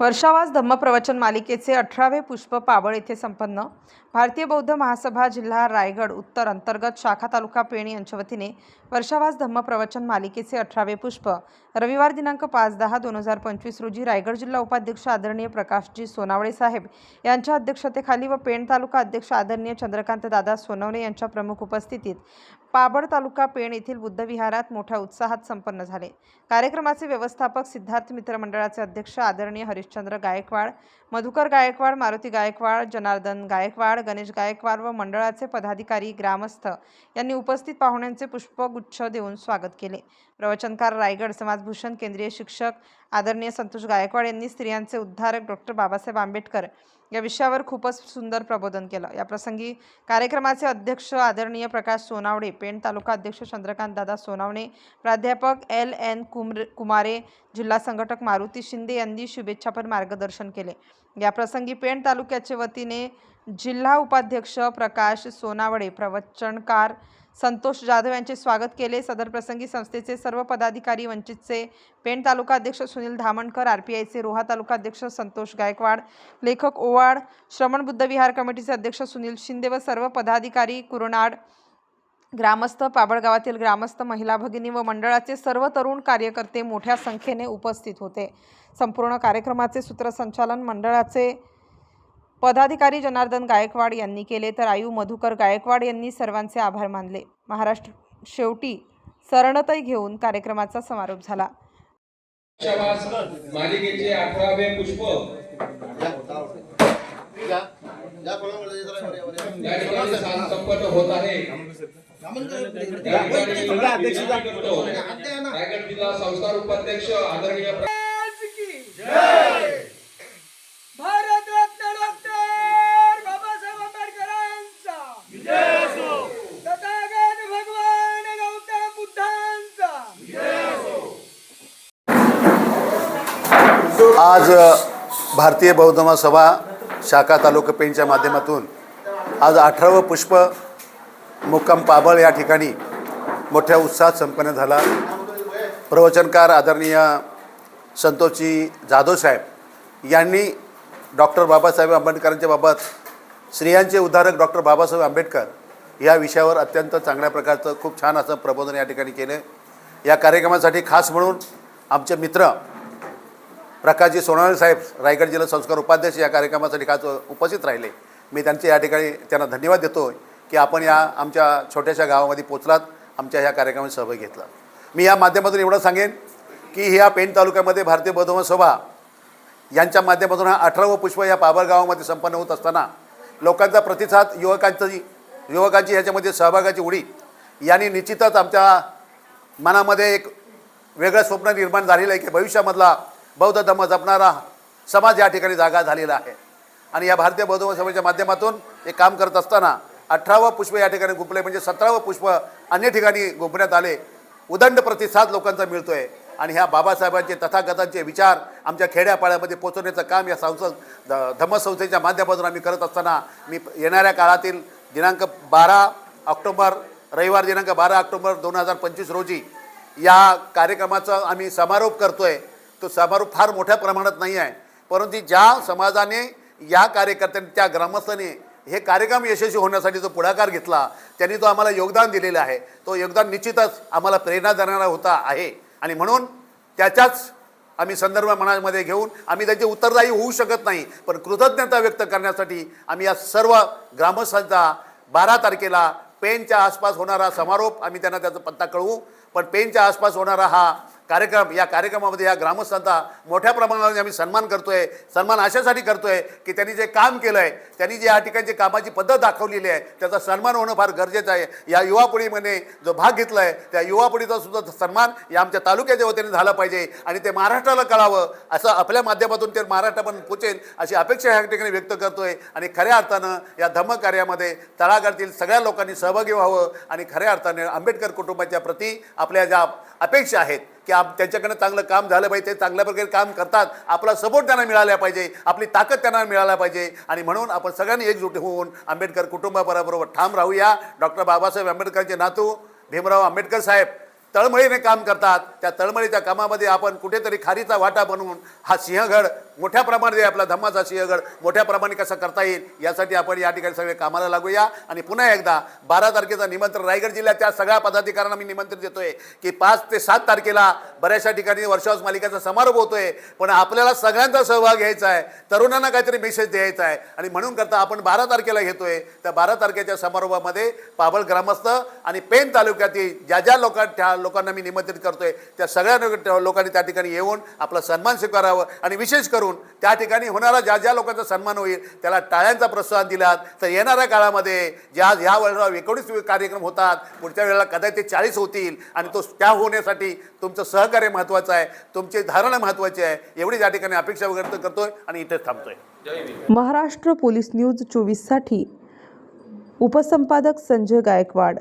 वर्षावास धम्मप्रवचन मालिकेचे अठरावे पुष्प पाबळ येथे संपन्न. भारतीय बौद्ध महासभा जिल्हा रायगड उत्तर अंतर्गत शाखा तालुका पेण यांच्या वतीने वर्षावास धम्मप्रवचन मालिकेचे अठरावे पुष्प. रविवार दिनांक पाच दहा दोन हजार पंचवीस रोजी रायगड जिल्हा उपाध्यक्ष आदरणीय प्रकाशजी सोनावळे साहेब यांच्या अध्यक्षतेखाली व पेण तालुका अध्यक्ष आदरणीय चंद्रकांत दादा सोनवणे यांच्या प्रमुख उपस्थितीत पाबळ तालुका पेण येथील बुद्धविहारात मोठ्या उत्साहात संपन्न झाले. कार्यक्रमाचे व्यवस्थापक सिद्धार्थ मित्र मंडळाचे अध्यक्ष आदरणीय हरिश्चंद्र गायकवाड मधुकर गायकवाड मारुती गायकवाड जनार्दन गायकवाड गणेश गायकवाड व मंडळाचे पदाधिकारी ग्रामस्थ यांनी उपस्थित पाहुण्यांचे पुष्पगुच्छ देऊन स्वागत केले. प्रवचनकार रायगड समाजभूषण केंद्रीय शिक्षक आदरणीय संतोष गायकवाड यांनी स्त्रियांचे उद्धारक डॉक्टर बाबासाहेब आंबेडकर या विषयावर खूपच सुंदर प्रबोधन केलं. या प्रसंगी कार्यक्रमाचे अध्यक्ष आदरणीय प्रकाश सोनावडे पेण तालुका अध्यक्ष चंद्रकांत दादा सोनावणे प्राध्यापक एल एन कुमरे कुमारे जिल्हा संघटक मारुती शिंदे यांनी शुभेच्छापर मार्गदर्शन केले. या प्रसंगी पेण तालुक्याचे वतीने जिल्हा उपाध्यक्ष प्रकाश सोनावडे प्रवचनकार संतोष जाधव यांचे स्वागत केले. सदर प्रसंगी संस्थेचे सर्व पदाधिकारी वंचितचे पेण तालुका अध्यक्ष सुनील धामणकर आर पी आयचे रोहा तालुका अध्यक्ष संतोष गायकवाड लेखक ओवाड श्रमण बुद्ध विहार कमिटीचे अध्यक्ष सुनील शिंदे व सर्व पदाधिकारी कुरनाड ग्रामस्थ पाबळ गावातील ग्रामस्थ महिला भगिनी व मंडळाचे सर्व तरुण कार्यकर्ते मोठ्या संख्येने उपस्थित होते. संपूर्ण कार्यक्रमाचे सूत्रसंचालन मंडळाचे पदाधिकारी जनार्दन गायकवाड यांनी केले. तर आयु मधुकर गायकवाड यांनी सर्वांचे आभार मानले. महाराष्ट्र शेवटी सरणतही घेऊन कार्यक्रमाचा समारोप झाला. मालिकेचे पुष्प. संपन्न होत आहे. रायगड जिल्हा संस्थान उपाध्यक्ष आदरणीय भारतरत्न डॉक्टर बाबासाहेब आंबेडकरांचा तथागत भगवान गौतम बुद्धांचा आज भारतीय बौद्ध सभा शाखा तालुका पेणच्या माध्यमातून आज अठरावं पुष्प मुक्काम पाबळ या ठिकाणी मोठ्या उत्साहात संपन्न झाला. प्रवचनकार आदरणीय संतोषजी जाधव साहेब यांनी डॉक्टर बाबासाहेब आंबेडकरांच्या बाबत स्त्रियांचे उद्धारक डॉक्टर बाबासाहेब आंबेडकर या विषयावर अत्यंत चांगल्या प्रकारचं खूप छान असं प्रबोधन या ठिकाणी केलं. या कार्यक्रमासाठी खास म्हणून आमचे मित्र प्रकाशजी सोनाळे साहेब रायगड जिल्हा संस्कार उपाध्यक्ष या कार्यक्रमासाठी खास उपस्थित राहिले. मी त्यांचे या ठिकाणी त्यांना धन्यवाद देतो की आपण या आमच्या छोट्याशा गावामध्ये पोचलात आमच्या ह्या कार्यक्रमात सहभाग घेतला मी या माध्यमातून एवढं सांगेन की ह्या पेण तालुक्यामध्ये भारतीय बौद्ध सभा यांच्या माध्यमातून हा अठरावं पुष्प या पाबर गावामध्ये संपन्न होत असताना लोकांचा प्रतिसाद युवकांची युवकांची ह्याच्यामध्ये सहभागाची उडी यांनी निश्चितच आमच्या मनामध्ये एक वेगळं स्वप्न निर्माण झालेलं आहे की भविष्यामधला बौद्ध धर्म जपणारा समाज या ठिकाणी जागा झालेला आहे. आणि या भारतीय बौद्ध सभेच्या माध्यमातून हे काम करत असताना अठरावं पुष्प या ठिकाणी गुंपले म्हणजे सतरावं पुष्प अन्य ठिकाणी गुंपण्यात आले. उदंड प्रतिसाद लोकांचा मिळतो आहे आणि ह्या बाबासाहेबांचे तथागतांचे विचार आमच्या खेड्यापाड्यामध्ये पोचवण्याचं काम या संसद ध- धम्मसंस्थेच्या माध्यमातून आम्ही करत असताना मी येणाऱ्या काळातील दिनांक बारा ऑक्टोबर रविवार दिनांक बारा ऑक्टोबर दोन हजार पंचवीस रोजी या कार्यक्रमाचा आम्ही समारोप करतो आहे तो समारोप फार मोठ्या प्रमाणात नाही आहे. परंतु ज्या समाजाने या कार्यकर्त्यांनी त्या ग्रामस्थांनी हे कार्यक्रम यशस्वी होण्यासाठी जो पुढाकार घेतला त्यांनी तो आम्हाला योगदान दिलेलं आहे. तो योगदान निश्चितच आम्हाला प्रेरणा देणारा होता आहे. आणि म्हणून त्याच्याच आम्ही संदर्भ मनामध्ये घेऊन आम्ही त्याचे उत्तरदायी होऊ शकत नाही पण कृतज्ञता व्यक्त करण्यासाठी आम्ही या सर्व ग्रामस्थांचा बारा तारखेला पेनच्या आसपास होणारा समारोप आम्ही त्यांना त्याचा पत्ता कळवू. पण पेनच्या आसपास होणारा हा कार्यक्रम या कार्यक्रमामध्ये या ग्रामस्थांचा मोठ्या प्रमाणावर आम्ही सन्मान करतो आहे सन्मान अशासाठी करतो आहे की त्यांनी जे काम केलं आहे त्यांनी जे या ठिकाणची कामाची पद्धत दाखवलेली आहे त्याचा सन्मान होणं फार गरजेचं आहे. या युवा पिढीमध्ये जो भाग घेतला आहे त्या युवा पिढीचा सुद्धा सन्मान या आमच्या तालुक्याच्या वतीने झाला पाहिजे आणि ते महाराष्ट्राला कळावं असं आपल्या माध्यमातून ते महाराष्ट्रापर्यंत पोचेल अशी अपेक्षा या ठिकाणी व्यक्त करतो आहे आणि खऱ्या अर्थानं या धम्म कार्यामध्ये तळागाळातील सगळ्या लोकांनी सहभागी व्हावं आणि खऱ्या अर्थाने आंबेडकर कुटुंबाच्या प्रती आपल्या ज्या अपेक्षा आहेत की आप त्यांच्याकडनं चांगलं काम झालं पाहिजे ते चांगल्या प्रकारे काम करतात. आपला सपोर्ट त्यांना मिळाला पाहिजे आपली ताकद त्यांना मिळायला पाहिजे. आणि म्हणून आपण सगळ्यांनी एकजूट होऊन आंबेडकर कुटुंबाबरोबर ठाम राहूया. डॉक्टर बाबासाहेब आंबेडकरचे नातू भीमराव आंबेडकर साहेब तळमळीने काम करतात. त्या तळमळीच्या कामामध्ये आपण कुठेतरी खारीचा वाटा बनवून हा सिंहगड मोठ्या प्रमाणात आपला धम्माचा सिंहगड मोठ्या प्रमाणे कसा करता येईल यासाठी आपण या ठिकाणी सगळे कामाला लागूया. आणि पुन्हा एकदा बारा तारखेचं निमंत्रण रायगड जिल्ह्यात त्या सगळ्या पदाधिकाऱ्यांना मी निमंत्रण देतोय की पाच ते सात तारखेला बऱ्याचशा ठिकाणी वर्षावास मालिकेचा समारोप होतोय पण आपल्याला सगळ्यांचा सहभाग घ्यायचा आहे तरुणांना काहीतरी मेसेज द्यायचा आहे. आणि म्हणून करता आपण बारा तारखेला घेतोय त्या बारा तारखेच्या समारोपामध्ये पाबळ ग्रामस्थ आणि पेन तालुक्यातील ज्या ज्या लोकां त्या लोकांना मी निमंत्रित करतोय त्या सगळ्या लोकांनी त्या ठिकाणी येऊन आपला सन्मान स्वीकारावं. आणि विशेष करून त्या ठिकाणी होणारा ज्या ज्या लोकांचा सन्मान होईल त्याला टाळ्यांचा प्रोत्साहन दिलात. तर येणाऱ्या काळामध्ये ज्या ह्या वेळेला एकोणीस कार्यक्रम होतात पुढच्या वेळेला कदाचित ते चाळीस होतील आणि तो त्या होण्यासाठी तुमचं सहकार्य महत्त्वाचं आहे तुमची धारणा महत्त्वाची आहे एवढी या ठिकाणी अपेक्षा व्यक्त करतोय आणि इथेच थांबतोय. महाराष्ट्र पोलीस न्यूज चोवीससाठी. उपसंपादक संजय गायकवाड.